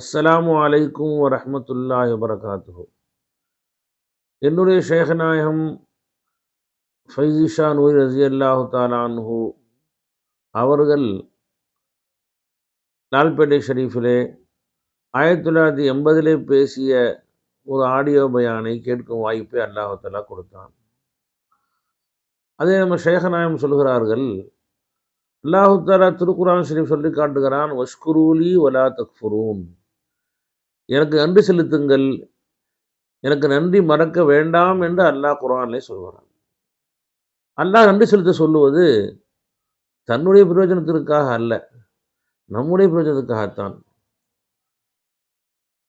அஸ்ஸலாமு அலைக்கும் வரமத்துல்லா வபரகாத்து என்னுடைய ஷேகநாயகம் ஃபைசிஷா நூர் ரசி அல்லாஹு தாலான்ஹு அவர்கள் லால்பேட்டை ஷரீஃபிலே ஆயிரத்தி தொள்ளாயிரத்தி எண்பதிலே பேசிய ஒரு ஆடியோ பயானை கேட்கும் வாய்ப்பை அல்லாஹு தாலா கொடுத்தான். அதே நம்ம ஷேகநாயகம் சொல்கிறார்கள் அல்லாஹு தாலா திருக்குரான் ஷரீஃப் சொல்லி காட்டுகிறான் வஷ்குரூலி வலா தக்ஃபுரூன். எனக்கு நன்றி செலுத்துங்கள். எனக்கு நன்றி மறக்க வேண்டாம் என்று அல்லாஹ் குரானிலே சொல்கிறான் அல்லாஹ் நன்றி செலுத்த சொல்லுவது தன்னுடைய பிரயோஜனத்திற்காக அல்ல நம்முடைய பிரயோஜனத்துக்காகத்தான்.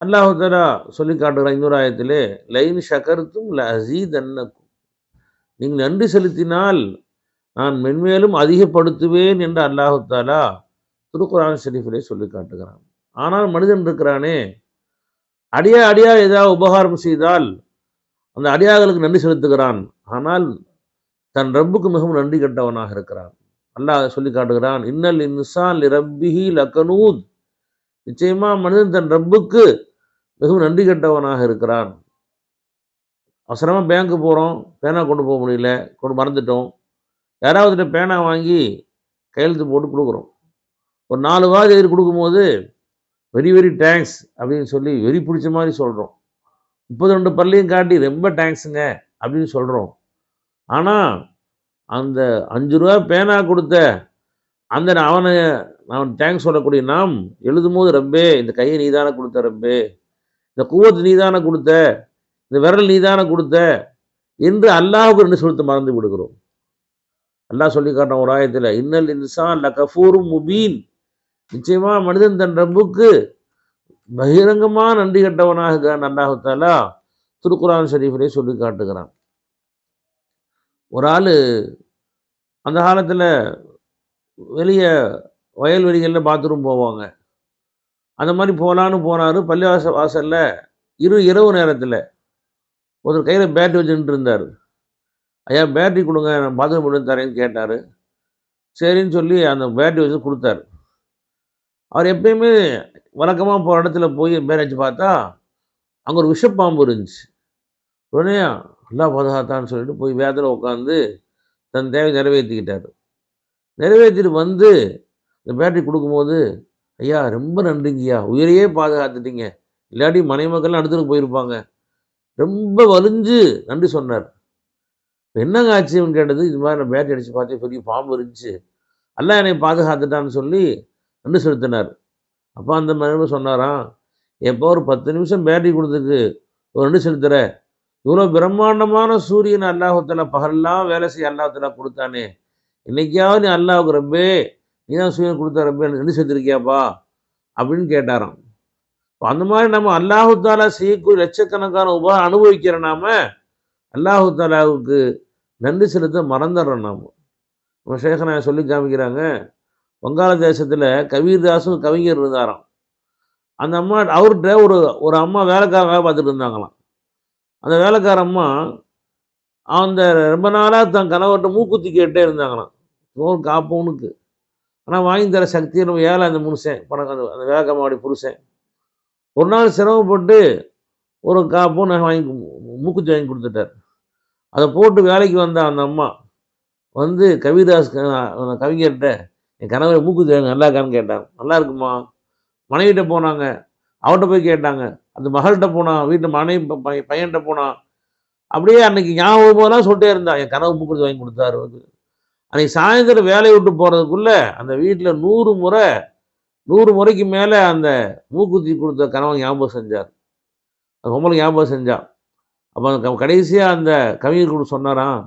அல்லாஹு தலா சொல்லி காட்டுகிறான் இன்னொரு ஆயத்திலே லைன் ஷகர்த்தும் ல அசீத் அன்னக்கும் நீங்கள் நன்றி செலுத்தினால் நான் மென்மேலும் அதிகப்படுத்துவேன் என்று அல்லாஹு தாலா திருக்குரான் ஷெரீஃபிலே சொல்லி காட்டுகிறான். ஆனால் மனிதன் இருக்கிறானே அடியா அடியா ஏதாவது உபகாரம் செய்தால் அந்த அடியார்களுக்கு நன்றி செலுத்துகிறான். ஆனால் தன் ரப்புக்கு மிகவும் நன்றி கட்டவனாக இருக்கிறான். அல்லாஹ் சொல்லி காட்டுகிறான் இன்னல் இன்சான் ரப்பிஹி லக்கனூத் நிச்சயமா மனிதன் தன் ரப்புக்கு மிகவும் நன்றி கட்டவனாக இருக்கிறான். அவசரமாக பேங்க்கு போகிறோம் பேனா கொண்டு போக முடியல கொண்டு மறந்துட்டோம். யாராவது பேனா வாங்கி கையெழுத்து போட்டு கொடுக்குறோம். ஒரு நாலு வாரம் எதிர் கொடுக்கும்போது வெரி வெரி தேங்க்ஸ் அப்படின்னு சொல்லி வெறி பிடிச்ச மாதிரி சொல்கிறோம் முப்பது ரெண்டு பல்லையும் காட்டி ரொம்ப தேங்க்ஸுங்க அப்படின்னு சொல்கிறோம் ஆனால் அந்த அஞ்சு ரூபா பேனா கொடுத்த அந்த அவனை அவன் தேங்க்ஸ் சொல்லக்கூடிய நாம் எழுதும் போது ரப்பே இந்த கையை நீதானே கொடுத்த ரப்பே. இந்த கூவத்து நீதானே கொடுத்த. இந்த விரல் நீதானே கொடுத்த. என்று அல்லாஹுக்கு ரெண்டு சொல்லிட்டு மறந்து விடுகிறோம். அல்லாஹ் சொல்லி காட்டுறோம் ஒரு ஆயத்தில் இன்னல் இன்சான் ல கஃபூரும் முபீன். நிச்சயமா மனிதன் தன் ரப்புக்கு பகிரங்கமாக நன்றி கட்டவனாக இருக்கிறான். அல்லாஹு திருக்குரான் ஷரீஃபிலே சொல்லி காட்டுகிறான். ஒரு ஆள் அந்த காலத்தில் வெளியே வயல்வெளிகளில் பாத்ரூம் போவாங்க. அந்த மாதிரி போகலான்னு போனார். பள்ளிவாச வாசலில் இரு இரவு நேரத்தில் ஒருத்தர் கையில் பேட்டரி வச்சுட்டு இருந்தார். ஐயா பேட்டரி கொடுங்க நான் பாத்ரூம் பண்ணி தரேன்னு கேட்டார். சரின்னு சொல்லி அந்த பேட்டரி வச்சு கொடுத்தாரு. அவர் எப்பயுமே வழக்கமாக போகிற இடத்துல போய் மேரேஜ் பார்த்தா அங்கே ஒரு விஷப்பாம்பு இருந்துச்சு. உடனே நல்லா பாதுகாத்தான்னு சொல்லிட்டு போய் வேதில் உட்காந்து தன் தேவை நிறைவேற்றிக்கிட்டார். நிறைவேற்றிட்டு வந்து இந்த பேட்டரி கொடுக்கும்போது ஐயா ரொம்ப நன்றிங்கய்யா. உயிரையே பாதுகாத்துட்டீங்க. இல்லாட்டி மனைமக்கள்லாம் அடுத்துட்டு போயிருப்பாங்க. ரொம்ப வலிஞ்சு நன்றி சொன்னார். என்னங்க ஆச்சுன்னு கேட்டது. இது மாதிரி நான் பேட்டரி அடித்து பார்த்தேன். பெரிய பாம்பு இருந்துச்சு. எல்லாம் என்னை பாதுகாத்துட்டான்னு சொல்லி நன்றி செலுத்தினார். அப்போ அந்த மனைவி சொன்னாராம் எப்போ ஒரு பத்து நிமிஷம் பேட்டரி கொடுத்துக்கு ஒரு நன்றி செலுத்துற. இவ்வளோ பிரம்மாண்டமான சூரியன் அல்லாஹத்தில் பகல்லாம் வேலை செய்ய அல்லாஹத்தில் கொடுத்தானே. இன்னைக்காவது நீ அல்லாவுக்கு ரப்பே நீ தான் சூரியன் கொடுத்த ரப்பே நன்றி செலுத்திருக்கியாப்பா? அப்படின்னு கேட்டாராம். அந்த மாதிரி நம்ம அல்லாஹு தாலா செய்யக்கூடிய லட்சக்கணக்கான உபா அனுபவிக்கிற நாம அல்லாஹு தாலாவுக்கு நன்றி செலுத்த மறந்துடுறோம் நாம். நம்ம சேகனா சொல்லி காமிக்கிறாங்க வங்காள தேசத்தில் கவிஞர் இருந்தாராம். அந்த அம்மா அவர்கிட்ட ஒரு ஒரு அம்மா வேலைக்கார வேலை பார்த்துட்டு இருந்தாங்களாம். அந்த வேலைக்கார அம்மா அந்த ரொம்ப நாளாக தன் கணவர்கிட்ட மூக்குத்தி கேட்டே இருந்தாங்களாம். நோல் காப்பவனுக்கு ஆனால் வாங்கி தர சக்தி நம்ம ஏழை அந்த முனுசேன் பணம் அந்த அந்த வேலைக்காரமாவுடைய புருஷன். ஒரு நாள் சிரமப்பட்டு ஒரு காப்பும் நான் வாங்கி மூக்குத்தி வாங்கி கொடுத்துட்டார். அதை போட்டு வேலைக்கு வந்த அந்த அம்மா வந்து கவிதாஸ் கவிஞர்கிட்ட என் கணவர் மூக்குத்தி நல்லா இருக்கான்னு கேட்டான் நல்லா இருக்குமா? மனைவிட்ட போனாங்க. அவர்கிட்ட போய் கேட்டாங்க. அந்த மகள்கிட்ட போனான் வீட்டில் மனைவி பையன்கிட்ட போனான் அப்படியே அன்னைக்கு ஞாபகம் போதெல்லாம் சொல்லிட்டே இருந்தான் என் கனவு மூக்குத்தி வாங்கி கொடுத்தாரு. அன்னைக்கு சாயந்தரம் வேலையை விட்டு போகிறதுக்குள்ளே அந்த வீட்டில் நூறு முறை நூறு முறைக்கு மேலே அந்த மூக்குத்தி கொடுத்த கனவை ஞாபகம் செஞ்சார். அந்த பொம்பளை ஞாபகம் செஞ்சான் அப்போ அந்த கடைசியாக அந்த கவிஞர் கூட சொன்னாராம்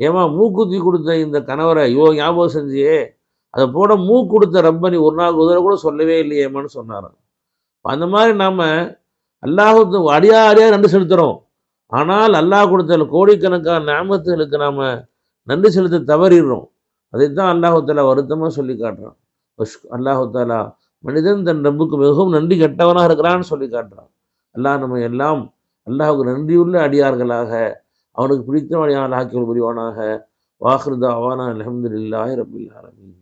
ஏமா மூக்குத்தி கொடுத்த இந்த கணவரை ஐயோ ஞாபகம் செஞ்சியே அதை போட மூ கொடுத்த ரப்பனி ஒரு நாள் உதவ கூட சொல்லவே இல்லையேமான்னு சொன்னார் அந்த மாதிரி நாம் அல்லாஹத்து அடியா அடியா நன்றி செலுத்துகிறோம் ஆனால் அல்லாஹ் கொடுத்த கோடிக்கணக்கான நாமத்துகளுக்கு நாம் நன்றி செலுத்த தவறிடுறோம். அதைத்தான் அல்லாஹாலா வருத்தமாக சொல்லி காட்டுறான். அல்லாஹாலா மனிதன் தன் ரப்புக்கு மிகவும் நன்றி கெட்டவனாக இருக்கிறான்னு சொல்லி காட்டுறான். அல்லாஹ் நம்ம எல்லாம் அல்லாஹுக்கு நன்றியுள்ள அடியார்களாக அவனுக்கு பிடித்த அடியார்கள் ஆக்கிய புரிவானாக வாஹ்ருதா அவானா அலமதுல்லாஹி ரபில் ஆலமீன்.